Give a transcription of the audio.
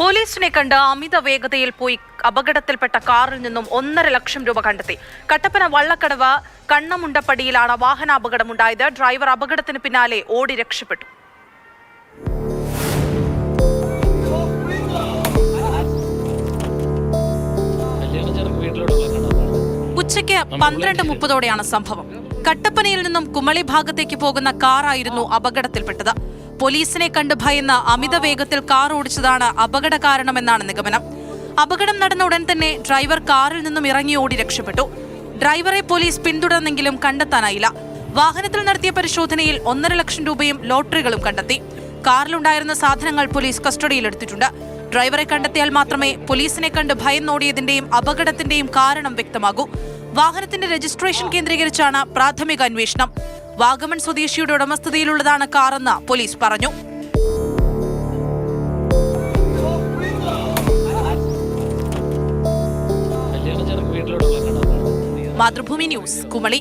പോലീസിനെ കണ്ട് അമിത വേഗതയിൽ പോയി അപകടത്തിൽപ്പെട്ട കാറിൽ നിന്നും ഒന്നര ലക്ഷം രൂപ കണ്ടെത്തി. കട്ടപ്പന വള്ളക്കടവ് കണ്ണമുണ്ടപ്പടിയിലാണ് വാഹനാപകടമുണ്ടായത്. ഡ്രൈവർ അപകടത്തിന് പിന്നാലെ ഓടി രക്ഷപ്പെട്ടു. ഉച്ചയ്ക്ക് പന്ത്രണ്ട് മുപ്പതോടെയാണ് സംഭവം. കട്ടപ്പനയിൽ നിന്നും കുമളി ഭാഗത്തേക്ക് പോകുന്ന കാറായിരുന്നു അപകടത്തിൽപ്പെട്ടത്. പോലീസിനെ കണ്ട് ഭയന്ന് അമിത വേഗത്തിൽ കാർ ഓടിച്ചതാണ് അപകട കാരണമെന്നാണ് നിഗമനം. അപകടം നടന്ന ഉടൻ തന്നെ ഡ്രൈവർ കാറിൽ നിന്നും ഇറങ്ങി ഓടി രക്ഷപ്പെട്ടു. ഡ്രൈവറെ പോലീസ് പിന്തുടർന്നെങ്കിലും കണ്ടെത്താനായില്ല. വാഹനത്തിൽ നടത്തിയ പരിശോധനയിൽ ഒന്നര ലക്ഷം രൂപയും ലോട്ടറികളും കണ്ടെത്തി. കാറിലുണ്ടായിരുന്ന സാധനങ്ങൾ പോലീസ് കസ്റ്റഡിയിലെടുത്തിട്ടുണ്ട് ഡ്രൈവറെ കണ്ടെത്തിയാൽ മാത്രമേ പോലീസിനെ കണ്ട് ഭയന്നോടിയതിന്റെയും അപകടത്തിന്റെയും കാരണം വ്യക്തമാകൂ. വാഹനത്തിന്റെ രജിസ്ട്രേഷൻ കേന്ദ്രീകരിച്ചാണ് പ്രാഥമിക അന്വേഷണം. വാഗമൺ സ്വദേശിയുടെ ഉടമസ്ഥതയിലുള്ളതാണ് കാറെന്ന് പോലീസ് പറഞ്ഞു. മാതൃഭൂമി ന്യൂസ് കുമളി.